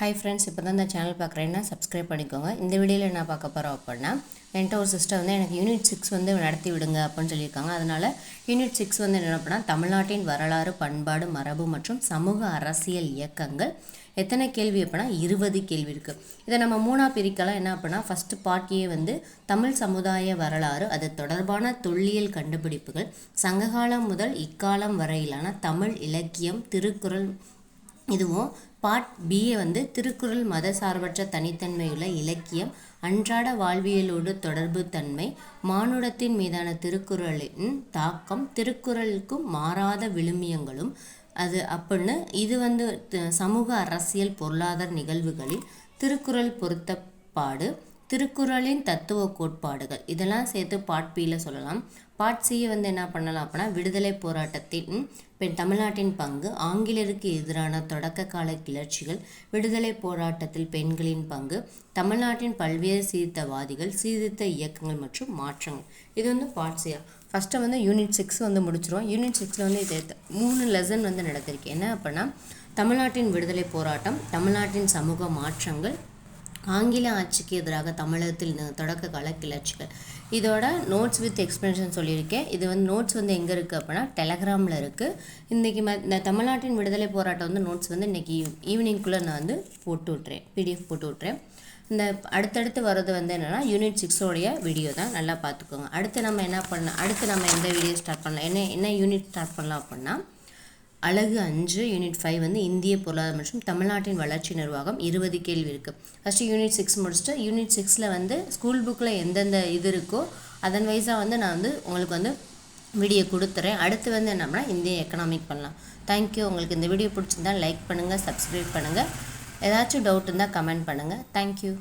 Hi friends இப்போ தான் இந்த சேனல் பார்க்குறேன்னா சப்ஸ்கிரைப் பண்ணிக்கோங்க. இந்த வீடியோவில் என்ன பார்க்க போகிறோம் அப்படின்னா என்கிட்ட ஒரு சிஸ்டர் வந்து எனக்கு யூனிட் சிக்ஸ் வந்து நடத்தி விடுங்க அப்படின்னு சொல்லியிருக்காங்க. அதனால் யூனிட் சிக்ஸ் வந்து என்ன அப்படின்னா தமிழ்நாட்டின் வரலாறு பண்பாடு மரபு மற்றும் சமூக அரசியல் இயக்கங்கள் எத்தனை கேள்வி அப்படின்னா இருபது கேள்வி இருக்குது இதை நம்ம மூணாக பிரிக்கலாம். என்ன அப்படின்னா ஃபஸ்ட்டு பார்ட்டியே வந்து தமிழ் சமுதாய வரலாறு அது தொடர்பான தொல்லியல் கண்டுபிடிப்புகள் சங்ககாலம் முதல் இக்காலம் வரையிலான தமிழ் இலக்கியம் திருக்குறள் இதுவும் பார்ட் பிஏ வந்து திருக்குறள் மத சார்பற்ற தனித்தன்மையுள்ள இலக்கியம் அன்றாட வாழ்வியலோடு தொடர்பு தன்மை மானுடத்தின் மீதான திருக்குறளின் தாக்கம் திருக்குறளுக்கும் மாறாத விழுமியங்களும் அது அப்படின்னு இது வந்து சமூக அரசியல் பொருளாதார நிகழ்வுகளில் திருக்குறள் பொருத்தப்பாடு. திருக்குறளின் தத்துவ கோட்பாடுகள். இதெல்லாம் சேர்த்து பார்ட் பியில் சொல்லலாம். பார்ட் சியை வந்து என்ன பண்ணலாம் அப்படின்னா விடுதலை போராட்டத்தின் பெண் தமிழ்நாட்டின் பங்கு ஆங்கிலேயருக்கு எதிரான தொடக்க கால கிளர்ச்சிகள் விடுதலை போராட்டத்தில் பெண்களின் பங்கு தமிழ்நாட்டின் பல்வேறு சீர்திருத்தவாதிகள் சீர்திருத்த இயக்கங்கள் மற்றும் மாற்றங்கள். இது வந்து பார்ட் சியா ஃபஸ்ட்டு வந்து யூனிட் சிக்ஸ் வந்து முடிச்சிருவோம். யூனிட் சிக்ஸில் வந்து இது மூணு லெசன் வந்து நடத்திருக்கு என்ன அப்படின்னா தமிழ்நாட்டின் விடுதலை போராட்டம் தமிழ்நாட்டின் சமூக மாற்றங்கள் ஆங்கில ஆட்சிக்கு எதிராக தமிழகத்தில் தொடக்க கால கிளர்ச்சிகள். இதோட நோட்ஸ் வித் எக்ஸ்பிளனேஷன் சொல்லியிருக்கேன். இது வந்து நோட்ஸ் வந்து எங்கே இருக்குது அப்படின்னா டெலகிராமில் இருக்குது இன்றைக்கி ம இந்த தமிழ்நாட்டின் விடுதலை போராட்டம் வந்து நோட்ஸ் வந்து இன்றைக்கி ஈவினிங்குள்ளே நான் வந்து போட்டு விட்றேன் பிடிஎஃப் போட்டு விட்றேன் இந்த அடுத்தடுத்து வர்றது வந்து என்னென்னா யூனிட் சிக்ஸோடைய வீடியோ தான். நல்லா பார்த்துக்கோங்க. அடுத்து நம்ம என்ன பண்ண அடுத்து நம்ம எந்த வீடியோ ஸ்டார்ட் பண்ணலாம்? என்ன என்ன யூனிட் ஸ்டார்ட் பண்ணலாம் அப்படின்னா அழகு அஞ்சு யூனிட் ஃபைவ் வந்து இந்திய பொருளாதாரம் மற்றும் தமிழ்நாட்டின் வளர்ச்சி நிர்வாகம் இருபது கேள்வி இருக்குது ஃபஸ்ட்டு யூனிட் சிக்ஸ் முடிச்சுட்டு யூனிட் சிக்ஸில் வந்து ஸ்கூல் புக்கில் எந்தெந்த இது இருக்கோ அதன் வைஸாக வந்து நான் வந்து உங்களுக்கு வந்து வீடியோ கொடுத்துறேன். அடுத்து வந்து என்னம்னா இந்திய எக்கனாமிக் பண்ணலாம். தேங்க்யூ உங்களுக்கு இந்த வீடியோ பிடிச்சிருந்தா லைக் பண்ணுங்கள் சப்ஸ்கிரைப் பண்ணுங்கள் ஏதாச்சும் டவுட் இருந்தால் கமெண்ட் பண்ணுங்கள் தேங்க்யூ